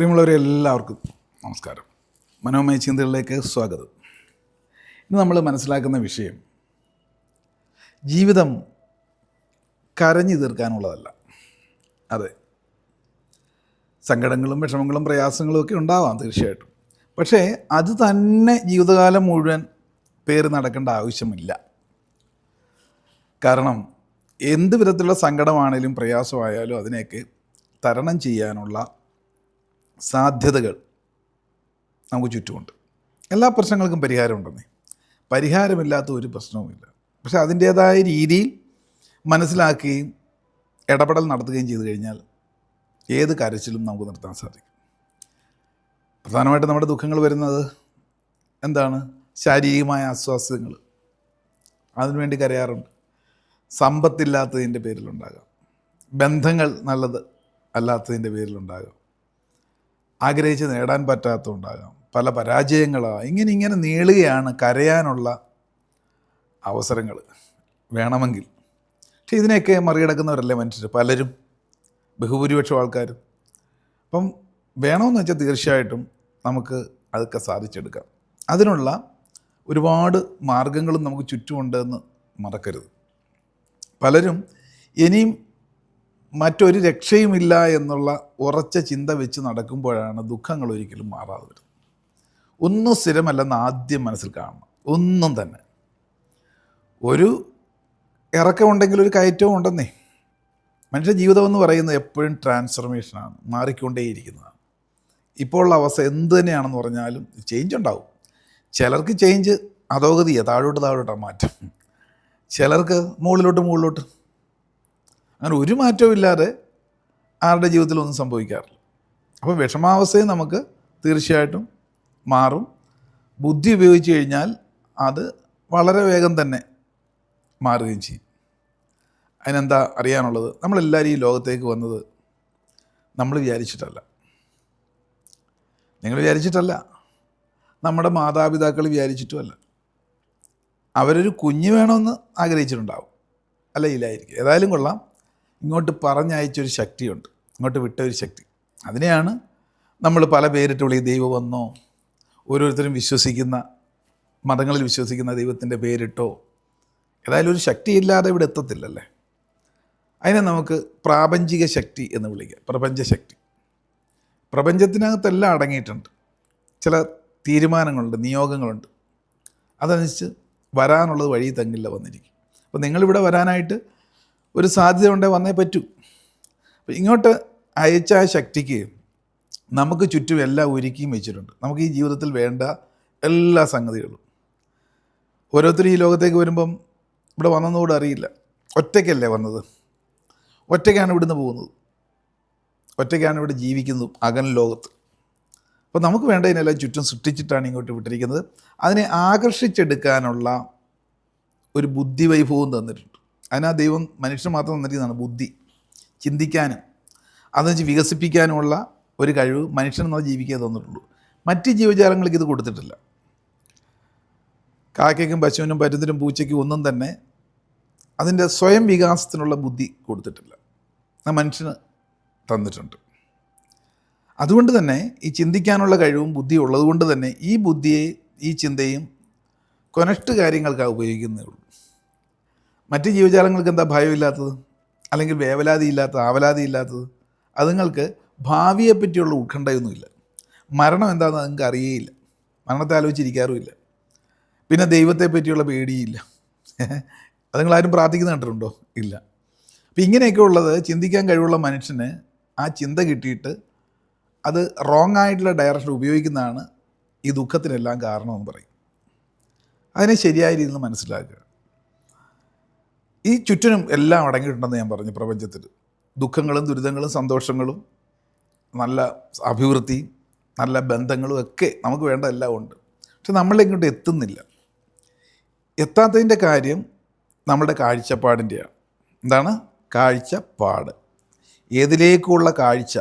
പ്രിയമുള്ളവരെ എല്ലാവർക്കും നമസ്കാരം. മനോമയ ചിന്തകളിലേക്ക് സ്വാഗതം. ഇന്ന് നമ്മൾ മനസ്സിലാക്കുന്ന വിഷയം ജീവിതം കരഞ്ഞു തീർക്കാനുള്ളതല്ല. അതെ. സങ്കടങ്ങളും വിഷമങ്ങളും പ്രയാസങ്ങളും ഒക്കെ ഉണ്ടാവാം തീർച്ചയായിട്ടും. പക്ഷേ അത് തന്നെ ജീവിതകാലം മുഴുവൻ പേര് നടക്കേണ്ട ആവശ്യമില്ല. കാരണം എന്ത് വിധത്തിലുള്ള സങ്കടമാണേലും പ്രയാസമായാലും അതിനെയൊക്കെ തരണം ചെയ്യാനുള്ള സാധ്യതകൾ നമുക്ക് ചുറ്റുമുണ്ട്. എല്ലാ പ്രശ്നങ്ങൾക്കും പരിഹാരമുണ്ടെന്നേ. പരിഹാരമില്ലാത്ത ഒരു പ്രശ്നവുമില്ല. പക്ഷെ അതിന്റേതായ രീതിയിൽ മനസ്സിലാക്കുകയും ഇടപെടൽ നടത്തുകയും ചെയ്തു കഴിഞ്ഞാൽ ഏത് കരച്ചിലും നമുക്ക് നിർത്താൻ സാധിക്കും. പ്രധാനമായിട്ട് നമ്മുടെ ദുഃഖങ്ങൾ വരുന്നത് എന്താണ്? ശാരീരികമായ അസ്വാസ്ഥ്യങ്ങൾ അതിനുവേണ്ടി കരയാറുണ്ട്. സമ്പത്തില്ലാത്തതിന്റെ പേരിലുണ്ടാകാം. ബന്ധങ്ങൾ നല്ലത് അല്ലാത്തതിന്റെ പേരിലുണ്ടാകാം. ആഗ്രഹിച്ച് നേടാൻ പറ്റാത്തതുണ്ടാകാം. പല പരാജയങ്ങളാണ് ഇങ്ങനെ ഇങ്ങനെ നീളുകയാണ് കരയാനുള്ള അവസരങ്ങൾ. വേണമെങ്കിൽ. പക്ഷെ ഇതിനെയൊക്കെ മറികടക്കുന്നവരല്ലേ മനുഷ്യർ? പലരും. ബഹുഭൂരിപക്ഷം ആൾക്കാരും. അപ്പം വേണമെന്ന് വെച്ചാൽ തീർച്ചയായിട്ടും നമുക്ക് അതൊക്കെ സാധിച്ചെടുക്കാം. അതിനുള്ള ഒരുപാട് മാർഗങ്ങളും നമുക്ക് ചുറ്റുമുണ്ടെന്ന് മറക്കരുത്. പലരും ഇനിയും മറ്റൊരു രക്ഷയുമില്ല എന്നുള്ള ഉറച്ച ചിന്ത വെച്ച് നടക്കുമ്പോഴാണ് ദുഃഖങ്ങൾ ഒരിക്കലും മാറാതെ വരുന്നത്. ഒന്നും സ്ഥിരമല്ലെന്ന് ആദ്യം മനസ്സിൽ കാണണം. ഒന്നും തന്നെ. ഒരു ഇറക്കമുണ്ടെങ്കിൽ ഒരു കയറ്റവും ഉണ്ടെന്നേ. മനുഷ്യ ജീവിതം എന്ന് പറയുന്നത് എപ്പോഴും ട്രാൻസ്ഫർമേഷനാണ് മാറിക്കൊണ്ടേയിരിക്കുന്നതാണ്. ഇപ്പോൾ ഉള്ള അവസ്ഥ എന്ത് തന്നെയാണെന്ന് പറഞ്ഞാലും ചേഞ്ച് ഉണ്ടാവും. ചിലർക്ക് ചേഞ്ച് അധോഗതിയാണ് താഴോട്ട് താഴോട്ടാണ് മാറ്റം. ചിലർക്ക് മുകളിലോട്ട് മുകളിലോട്ട് അങ്ങനെ ഒരു മാറ്റവും ഇല്ലാതെ ആരുടെ ജീവിതത്തിലൊന്നും സംഭവിക്കാറില്ല. അപ്പോൾ വിഷമാവസ്ഥയും നമുക്ക് തീർച്ചയായിട്ടും മാറും. ബുദ്ധി ഉപയോഗിച്ച് കഴിഞ്ഞാൽ അത് വളരെ വേഗം തന്നെ മാറുകയും ചെയ്യും. അതിനെന്താ അറിയാനുള്ളത്? നമ്മളെല്ലാവരും ഈ ലോകത്തേക്ക് വന്നത് നമ്മൾ വിചാരിച്ചിട്ടല്ല. നിങ്ങൾ വിചാരിച്ചിട്ടല്ല. നമ്മുടെ മാതാപിതാക്കൾ വിചാരിച്ചിട്ടുമല്ല. അവരൊരു കുഞ്ഞ് വേണമെന്ന് ആഗ്രഹിച്ചിട്ടുണ്ടാവും. അല്ല ഇല്ലായിരിക്കും. ഏതായാലും കൊള്ളാം. ഇങ്ങോട്ട് പറഞ്ഞയച്ചൊരു ശക്തിയുണ്ട്. ഇങ്ങോട്ട് വിട്ട ഒരു ശക്തി. അതിനെയാണ് നമ്മൾ പല പേരിട്ട് വിളി ദൈവം വന്നോ? ഓരോരുത്തരും വിശ്വസിക്കുന്ന മതങ്ങളിൽ വിശ്വസിക്കുന്ന ദൈവത്തിന്റെ പേരിട്ടോ? ഏതായാലും ഒരു ശക്തിയില്ലാതെ ഇവിടെ എത്തത്തില്ലല്ലേ? അതിനെ നമുക്ക് പ്രാപഞ്ചിക ശക്തി എന്ന് വിളിക്കാം. പ്രപഞ്ചശക്തി പ്രപഞ്ചത്തിനകത്തെല്ലാം അടങ്ങിയിട്ടുണ്ട്. ചില തീരുമാനങ്ങളുണ്ട് നിയോഗങ്ങളുണ്ട്. അതനുസരിച്ച് വരാനുള്ളത് വഴി തങ്ങില്ല വന്നിരിക്കും. അപ്പോൾ നിങ്ങളിവിടെ വരാനായിട്ട് ഒരു സാധ്യത ഉണ്ടെങ്കിൽ വന്നേ പറ്റൂ. അപ്പോൾ ഇങ്ങോട്ട് അയച്ച ആ ശക്തിക്ക് നമുക്ക് ചുറ്റും എല്ലാം ഒരുക്കിയും വെച്ചിട്ടുണ്ട്. നമുക്ക് ഈ ജീവിതത്തിൽ വേണ്ട എല്ലാ സംഗതികളും. ഓരോരുത്തരും ഈ ലോകത്തേക്ക് വരുമ്പം ഇവിടെ വന്നതുകൂടെ അറിയില്ല. ഒറ്റയ്ക്കല്ലേ വന്നത്? ഒറ്റയ്ക്കാണ് ഇവിടുന്ന് പോകുന്നത്. ഒറ്റയ്ക്കാണ് ഇവിടെ ജീവിക്കുന്നതും അകൻ ലോകത്ത്. അപ്പോൾ നമുക്ക് വേണ്ടതിനെല്ലാം ചുറ്റും സൃഷ്ടിച്ചിട്ടാണ് ഇങ്ങോട്ട് വിട്ടിരിക്കുന്നത്. അതിനെ ആകർഷിച്ചെടുക്കാനുള്ള ഒരു ബുദ്ധിവൈഭവം തന്നിട്ടുണ്ട്. അതിനാ ദൈവം മനുഷ്യന് മാത്രം തന്നിരിക്കുന്നതാണ് ബുദ്ധി ചിന്തിക്കാനും അതെന്ന് വികസിപ്പിക്കാനുമുള്ള ഒരു കഴിവ് മനുഷ്യനെന്നാൽ ജീവിക്കാൻ തന്നിട്ടുള്ളൂ. മറ്റ് ജീവജാലങ്ങൾക്ക് ഇത് കൊടുത്തിട്ടില്ല. കാക്കയ്ക്കും പശുവിനും പരുന്തിനും പൂച്ചയ്ക്കും ഒന്നും തന്നെ അതിന്റെ സ്വയം വികാസത്തിനുള്ള ബുദ്ധി കൊടുത്തിട്ടില്ല. ആ മനുഷ്യന് തന്നിട്ടുണ്ട്. അതുകൊണ്ട് തന്നെ ഈ ചിന്തിക്കാനുള്ള കഴിവും ബുദ്ധിയും ഉള്ളതുകൊണ്ട് തന്നെ ഈ ബുദ്ധിയെ ഈ ചിന്തയും കൊനഷ്ട് കാര്യങ്ങൾക്കാണ് ഉപയോഗിക്കുന്നേ ഉള്ളൂ. മറ്റ് ജീവജാലങ്ങൾക്ക് എന്താ ഭയമില്ലാത്തത്? അല്ലെങ്കിൽ വേവലാതി ഇല്ലാത്ത ആവലാതി ഇല്ലാത്തത് അതുങ്ങൾക്ക് ഭാവിയെ പറ്റിയുള്ള ഉത്കണ്ഠയൊന്നുമില്ല. മരണം എന്താണെന്ന് നിങ്ങൾക്ക് അറിയേയില്ല. മരണത്തെ ആലോചിച്ചിരിക്കാറുമില്ല. പിന്നെ ദൈവത്തെ പറ്റിയുള്ള പേടിയില്ല. അത് നിങ്ങളാരും പ്രാർത്ഥിക്കുന്ന കണ്ടിട്ടുണ്ടോ? ഇല്ല. അപ്പം ഇങ്ങനെയൊക്കെ ഉള്ളത് ചിന്തിക്കാൻ കഴിവുള്ള മനുഷ്യന് ആ ചിന്ത കിട്ടിയിട്ട് അത് റോങ് ആയിട്ടുള്ള ഡയറക്ഷൻ ഉപയോഗിക്കുന്നതാണ് ഈ ദുഃഖത്തിനെല്ലാം കാരണമെന്ന് പറയും. അതിനെ ശരിയായ രീതിയിൽ മനസ്സിലാക്കുക. ഈ ചുറ്റിനും എല്ലാം അടങ്ങിയിട്ടുണ്ടെന്ന് ഞാൻ പറഞ്ഞു പ്രപഞ്ചത്തിൽ. ദുഃഖങ്ങളും ദുരിതങ്ങളും സന്തോഷങ്ങളും നല്ല അഭിവൃദ്ധി നല്ല ബന്ധങ്ങളും ഒക്കെ നമുക്ക് വേണ്ട എല്ലാം ഉണ്ട്. പക്ഷെ നമ്മളിങ്ങോട്ട് എത്തുന്നില്ല. എത്താത്തതിന്റെ കാര്യം നമ്മുടെ കാഴ്ചപ്പാടിന്റെയാണ്. എന്താണ്? കാഴ്ചപ്പാട്. ഏതിലേക്കുള്ള കാഴ്ച?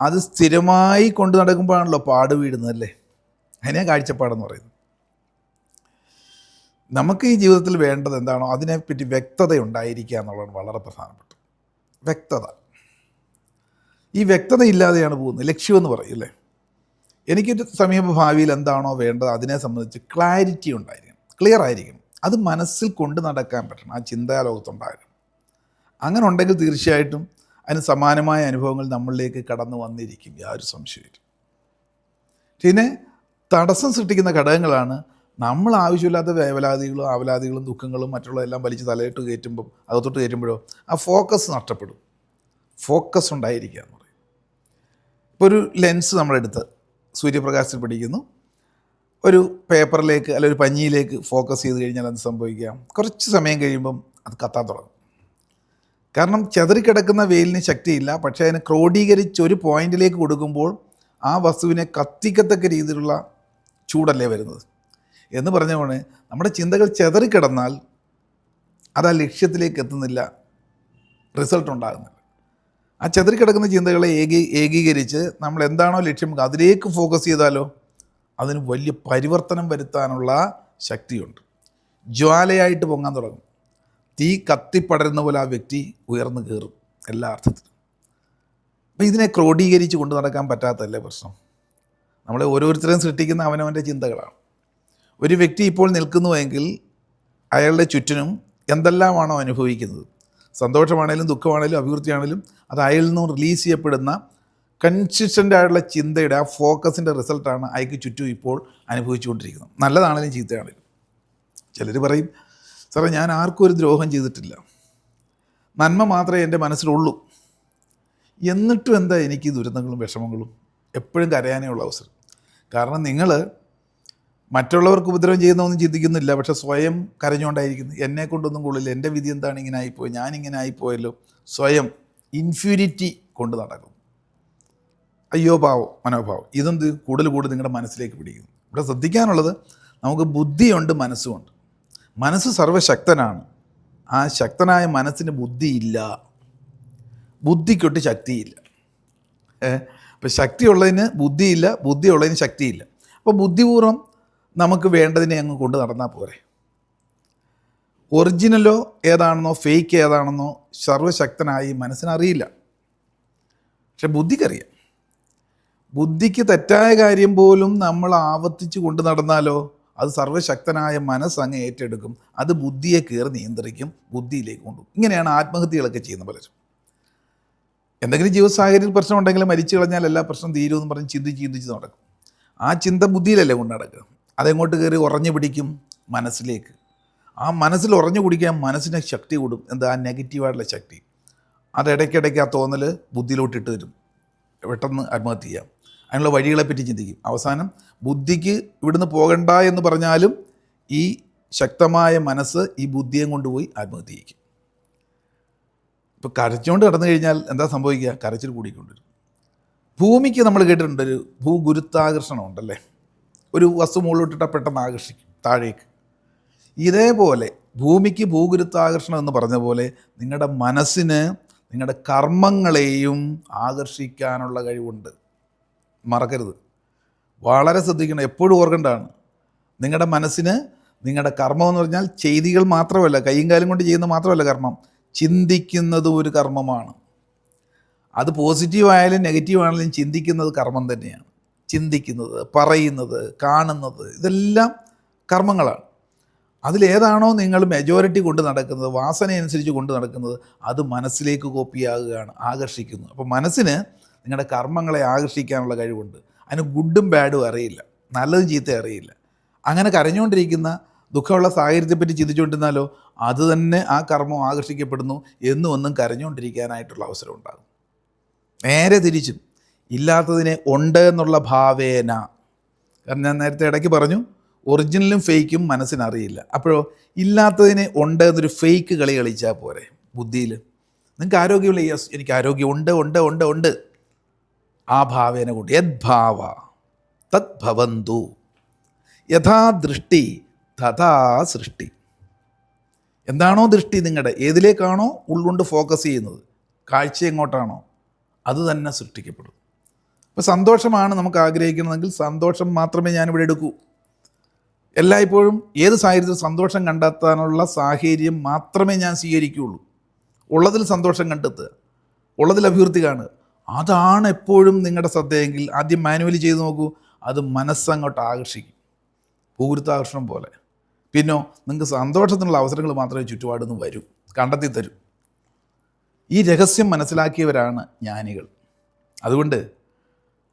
അത് സ്ഥിരമായി കൊണ്ടു നടക്കുമ്പോഴാണല്ലോ പാട് വീടുന്നതല്ലേ അതിനെ കാഴ്ചപ്പാടെന്ന് പറയുന്നത്. നമുക്ക് ഈ ജീവിതത്തിൽ വേണ്ടത് എന്താണോ അതിനെപ്പറ്റി വ്യക്തത ഉണ്ടായിരിക്കുക എന്നുള്ളതാണ് വളരെ പ്രധാനപ്പെട്ടത്. വ്യക്തത. ഈ വ്യക്തത ഇല്ലാതെയാണ് പോകുന്നത്. ലക്ഷ്യമെന്ന് പറയും അല്ലേ? എനിക്കൊരു സമീപ ഭാവിയിൽ എന്താണോ വേണ്ടത് അതിനെ സംബന്ധിച്ച് ക്ലാരിറ്റി ഉണ്ടായിരിക്കണം. ക്ലിയർ ആയിരിക്കണം. അത് മനസ്സിൽ കൊണ്ട് നടക്കാൻ പറ്റണം. ആ ചിന്താലോകത്തുണ്ടാകണം അങ്ങനെ ഉണ്ടെങ്കിൽ തീർച്ചയായിട്ടും അതിന് സമാനമായ അനുഭവങ്ങൾ നമ്മളിലേക്ക് കടന്നു വന്നിരിക്കും. യാതൊരു സംശയമില്ല പിന്നെ തടസ്സം സൃഷ്ടിക്കുന്ന ഘടകങ്ങളാണ് നമ്മൾ ആവശ്യമില്ലാത്ത വേവലാതികളും ആവലാതികളും ദുഃഖങ്ങളും മറ്റുള്ള എല്ലാം വലിച്ച് തലയിട്ട് കയറ്റുമ്പം അകത്തോട്ട് കയറ്റുമ്പോഴോ ആ ഫോക്കസ് നഷ്ടപ്പെടും. ഫോക്കസ് ഉണ്ടായിരിക്കുക എന്ന് പറയും. ഇപ്പോൾ ഒരു ലെൻസ് നമ്മളെടുത്ത് സൂര്യപ്രകാശത്തിൽ പിടിക്കുന്നു. ഒരു പേപ്പറിലേക്ക് അല്ലെങ്കിൽ ഒരു പഞ്ഞിയിലേക്ക് ഫോക്കസ് ചെയ്ത് കഴിഞ്ഞാൽ അത് സംഭവിക്കാം? കുറച്ച് സമയം കഴിയുമ്പം അത് കത്താൻ തുടങ്ങും. കാരണം ചെതറിക്കിടക്കുന്ന വെയിലിന് ശക്തിയില്ല പക്ഷേ അതിനെ ക്രോഡീകരിച്ച് ഒരു പോയിന്റിലേക്ക് കൊടുക്കുമ്പോൾ ആ വസ്തുവിനെ കത്തിക്കത്തക്ക രീതിയിലുള്ള ചൂടല്ലേ വരുന്നത്? എന്ന് പറഞ്ഞ പോലെ നമ്മുടെ ചിന്തകൾ ചെതറിക്കിടന്നാൽ അത് ആ ലക്ഷ്യത്തിലേക്ക് എത്തുന്നില്ല. റിസൾട്ട് ഉണ്ടാകുന്നില്ല. ആ ചെതറിക്കിടക്കുന്ന ചിന്തകളെ ഏകീ ഏകീകരിച്ച് നമ്മൾ എന്താണോ ലക്ഷ്യം അതിലേക്ക് ഫോക്കസ് ചെയ്താലോ അതിന് വലിയ പരിവർത്തനം വരുത്താനുള്ള ശക്തിയുണ്ട്. ജ്വാലയായിട്ട് പൊങ്ങാൻ തുടങ്ങും. തീ കത്തിപ്പടരുന്ന പോലെ ആ വ്യക്തി ഉയർന്നു കയറും എല്ലാ അർത്ഥത്തിലും. അപ്പം ഇതിനെ ക്രോഡീകരിച്ച് കൊണ്ടു നടക്കാൻ പറ്റാത്തതല്ലേ പ്രശ്നം? നമ്മളെ ഓരോരുത്തരെയും സൃഷ്ടിക്കുന്ന അവനവന്റെ ചിന്തകളാണ്. ഒരു വ്യക്തി ഇപ്പോൾ നിൽക്കുന്നുവെങ്കിൽ അയാളുടെ ചുറ്റിനും എന്തെല്ലാമാണോ അനുഭവിക്കുന്നത്? സന്തോഷമാണേലും ദുഃഖമാണേലും അഭിവൃദ്ധിയാണേലും അത് അയാളിൽ നിന്നും റിലീസ് ചെയ്യപ്പെടുന്ന കൺസിസ്റ്റന്റ് ആയിട്ടുള്ള ചിന്തയുടെ ആ ഫോക്കസിന്റെ റിസൾട്ടാണ് അയാൾക്ക് ചുറ്റും ഇപ്പോൾ അനുഭവിച്ചുകൊണ്ടിരിക്കുന്നത്. നല്ലതാണേലും ചീത്തയാണേലും. ചിലർ പറയും സാറേ ഞാൻ ആർക്കും ഒരു ദ്രോഹം ചെയ്തിട്ടില്ല. നന്മ മാത്രമേ എന്റെ മനസ്സിലുള്ളൂ. എന്നിട്ടും എന്താ എനിക്ക് ദുരന്തങ്ങളും വിഷമങ്ങളും എപ്പോഴും കരയാനേ ഉള്ള അവസരം. കാരണം നിങ്ങൾ മറ്റുള്ളവർക്ക് ഉപദ്രവം ചെയ്യുന്നൊന്നും ചിന്തിക്കുന്നില്ല. പക്ഷെ സ്വയം കരഞ്ഞുകൊണ്ടായിരിക്കുന്നു. എന്നെ കൊണ്ടൊന്നും കൊള്ളില്ല. എന്റെ വിധി എന്താണ്? ഇങ്ങനെ ആയിപ്പോയി. ഞാൻ ഇങ്ങനെ ആയിപ്പോയല്ലോ. സ്വയം ഇൻഫ്യൂരിറ്റി കൊണ്ട് നടക്കും. അയ്യോ ഭാവം മനോഭാവം. ഇതെന്ത്? കൂടുതൽ കൂടുതൽ നിങ്ങളുടെ മനസ്സിലേക്ക് പിടിക്കുന്നു. ഇവിടെ ശ്രദ്ധിക്കാനുള്ളത് നമുക്ക് ബുദ്ധിയുണ്ട് മനസ്സുമുണ്ട്. മനസ്സ് സർവശക്തനാണ് ആ ശക്തനായ മനസ്സിന് ബുദ്ധിയില്ല. ബുദ്ധിക്കൊട്ട് ശക്തിയില്ല. ഏ? അപ്പം ശക്തിയുള്ളതിന് ബുദ്ധിയില്ല ബുദ്ധിയുള്ളതിന് ശക്തിയില്ല. അപ്പോൾ ബുദ്ധിപൂർവം നമുക്ക് വേണ്ടതിനെ അങ്ങ് കൊണ്ട് നടന്നാൽ പോരെ. ഒറിജിനലോ ഏതാണെന്നോ ഫേക്ക് ഏതാണെന്നോ സർവശക്തനായി മനസ്സിനറിയില്ല പക്ഷെ ബുദ്ധിക്കറിയാം. ബുദ്ധിക്ക് തെറ്റായ കാര്യം പോലും നമ്മൾ ആവർത്തിച്ച് കൊണ്ട് നടന്നാലോ അത് സർവശക്തനായ മനസ്സ് അങ്ങ് ഏറ്റെടുക്കും. അത് ബുദ്ധിയെ കയറി നിയന്ത്രിക്കും ബുദ്ധിയിലേക്ക് കൊണ്ടുപോകും. ഇങ്ങനെയാണ് ആത്മഹത്യകളൊക്കെ ചെയ്യുന്ന പലരും. എന്തെങ്കിലും ജീവസാഹചര്യത്തിൽ പ്രശ്നം ഉണ്ടെങ്കിൽ മരിച്ചു കളഞ്ഞാൽ എല്ലാ പ്രശ്നം തീരുമെന്ന് പറഞ്ഞ് ചിന്തിച്ച് ചിന്തിച്ച് നടക്കും. ആ ചിന്ത ബുദ്ധിയിലല്ലേ കൊണ്ട് നടക്കുക? അതെങ്ങോട്ട് കയറി ഉറഞ്ഞു പിടിക്കും മനസ്സിലേക്ക്. ആ മനസ്സിൽ ഉറഞ്ഞു പിടിക്കാൻ മനസ്സിന് ശക്തി കൂടും. എന്താ? ആ നെഗറ്റീവായിട്ടുള്ള ശക്തി. അത് ഇടയ്ക്കിടയ്ക്ക് ആ തോന്നൽ ബുദ്ധിയിലോട്ടിട്ട് തരും. പെട്ടെന്ന് ആത്മഹത്യ ചെയ്യാം. അതിനുള്ള വഴികളെപ്പറ്റി ചിന്തിക്കും. അവസാനം ബുദ്ധിക്ക് ഇവിടുന്ന് പോകണ്ട എന്ന് പറഞ്ഞാലും ഈ ശക്തമായ മനസ്സ് ഈ ബുദ്ധിയെ കൊണ്ടുപോയി ആത്മഹത്യ ചെയ്യിക്കും. ഇപ്പോൾ കരച്ചുകൊണ്ട് കിടന്നു കഴിഞ്ഞാൽ എന്താ സംഭവിക്കുക? കരച്ചിൽ കൂടിക്കൊണ്ടിരും. ഭൂമിക്ക് നമ്മൾ കേട്ടിട്ടുണ്ട് ഒരു ഭൂഗുരുത്താകർഷണം ഉണ്ടല്ലേ? ഒരു വസ്തു മുകളിലോട്ടിട്ടാൽ പെട്ടെന്ന് ആകർഷിക്കും താഴേക്ക്. ഇതേപോലെ ഭൂമിക്ക് ഭൂഗുരുത്വാകർഷണം എന്ന് പറഞ്ഞ പോലെ നിങ്ങളുടെ മനസ്സിന് നിങ്ങളുടെ കർമ്മങ്ങളെയും ആകർഷിക്കാനുള്ള കഴിവുണ്ട്. മറക്കരുത്. വളരെ ശ്രദ്ധിക്കണം. എപ്പോഴും ഓർക്കേണ്ടതാണ്. നിങ്ങളുടെ മനസ്സിന് നിങ്ങളുടെ കർമ്മം എന്ന് പറഞ്ഞാൽ ചെയ്തികൾ മാത്രമല്ല കൈയും കാലും കൊണ്ട് ചെയ്യുന്ന മാത്രമല്ല കർമ്മം. ചിന്തിക്കുന്നതും ഒരു കർമ്മമാണ്. അത് പോസിറ്റീവ് ആയാലും നെഗറ്റീവ് ആണെങ്കിലും ചിന്തിക്കുന്നത് കർമ്മം തന്നെയാണ്. ചിന്തിക്കുന്നത് പറയുന്നത് കാണുന്നത് ഇതെല്ലാം കർമ്മങ്ങളാണ്. അതിലേതാണോ നിങ്ങൾ മെജോറിറ്റി കൊണ്ട് നടക്കുന്നത് വാസന അനുസരിച്ച് കൊണ്ട് നടക്കുന്നത് അത് മനസ്സിലേക്ക് കോപ്പിയാകുകയാണ് ആകർഷിക്കുന്നു. അപ്പോൾ മനസ്സിന് നിങ്ങളുടെ കർമ്മങ്ങളെ ആകർഷിക്കാനുള്ള കഴിവുണ്ട്. അതിന് ഗുഡും ബാഡും അറിയില്ല നല്ലതും ചീത്ത അറിയില്ല. അങ്ങനെ കരഞ്ഞുകൊണ്ടിരിക്കുന്ന ദുഃഖമുള്ള സാഹചര്യത്തെപ്പറ്റി ചിന്തിച്ചുകൊണ്ടിരുന്നാലോ അത് തന്നെ ആ കർമ്മം ആകർഷിക്കപ്പെടുന്നു എന്നും ഒന്നും കരഞ്ഞുകൊണ്ടിരിക്കാനായിട്ടുള്ള അവസരം ഉണ്ടാകും. നേരെ തിരിച്ചും ഇല്ലാത്തതിനെ ഉണ്ട് എന്നുള്ള ഭാവേന. കാരണം ഞാൻ നേരത്തെ ഇടയ്ക്ക് പറഞ്ഞു ഒറിജിനലും ഫേക്കും മനസ്സിനറിയില്ല അപ്പോഴോ ഇല്ലാത്തതിനെ ഉണ്ട് എന്നൊരു ഫേക്ക് കളി കളിച്ചാൽ പോരെ ബുദ്ധിയിൽ നിങ്ങൾക്ക് ആരോഗ്യമില്ല യെസ് എനിക്ക് ആരോഗ്യം ഉണ്ട് ഉണ്ട് ഉണ്ട് ഉണ്ട്. ആ ഭാവേന കൊണ്ട് യദ്ഭാവ തത് ഭവന്തു. യഥാ ദൃഷ്ടി തഥാ സൃഷ്ടി. എന്താണോ ദൃഷ്ടി നിങ്ങളുടെ ഏതിലേക്കാണോ ഉള്ളുകൊണ്ട് ഫോക്കസ് ചെയ്യുന്നത് കാഴ്ച എങ്ങോട്ടാണോ അത് തന്നെ സൃഷ്ടിക്കപ്പെടും. അപ്പോൾ സന്തോഷമാണ് നമുക്ക് ആഗ്രഹിക്കുന്നതെങ്കിൽ സന്തോഷം മാത്രമേ ഞാനിവിടെ എടുക്കൂ. എല്ലായ്പ്പോഴും ഏത് സാഹചര്യത്തിൽ സന്തോഷം കണ്ടെത്താനുള്ള സാഹചര്യം മാത്രമേ ഞാൻ സ്വീകരിക്കുകയുള്ളൂ. ഉള്ളതിൽ സന്തോഷം കണ്ടെത്തുക ഉള്ളതിൽ അഭിവൃദ്ധി കാണുക. അതാണ് എപ്പോഴും നിങ്ങളുടെ ശ്രദ്ധയെങ്കിൽ ആദ്യം മാനുവലി ചെയ്ത് നോക്കൂ അത് മനസ്സങ്ങോട്ട് ആകർഷിക്കും. പൂരുത്താകർഷണം പോലെ. പിന്നോ നിങ്ങൾക്ക് സന്തോഷത്തിനുള്ള അവസരങ്ങൾ മാത്രമേ ചുറ്റുപാടിൽ നിന്ന് വരൂ കണ്ടെത്തി തരൂ. ഈ രഹസ്യം മനസ്സിലാക്കിയവരാണ് ജ്ഞാനികൾ. അതുകൊണ്ട്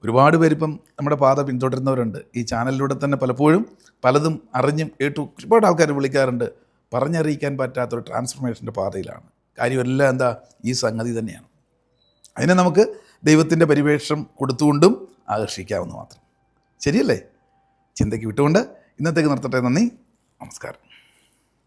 ഒരുപാട് പേരിപ്പം നമ്മുടെ പാത പിന്തുടരുന്നവരുണ്ട്. ഈ ചാനലിലൂടെ തന്നെ പലപ്പോഴും പലതും അറിഞ്ഞും കേട്ടു ഒരുപാട് ആൾക്കാർ വിളിക്കാറുണ്ട്. പറഞ്ഞറിയിക്കാൻ പറ്റാത്ത ഒരു ട്രാൻസ്ഫർമേഷന്റെ പാതയിലാണ്. കാര്യമെല്ലാം എന്താ? ഈ സംഗതി തന്നെയാണ്. അതിനെ നമുക്ക് ദൈവത്തിന്റെ പരിവേഷം കൊടുത്തുകൊണ്ടും ആകർഷിക്കാവുന്ന മാത്രം. ശരിയല്ലേ? ചിന്തയ്ക്ക് വിട്ടുകൊണ്ട് ഇന്നത്തേക്ക് നിർത്തട്ടെ. നന്ദി. നമസ്കാരം.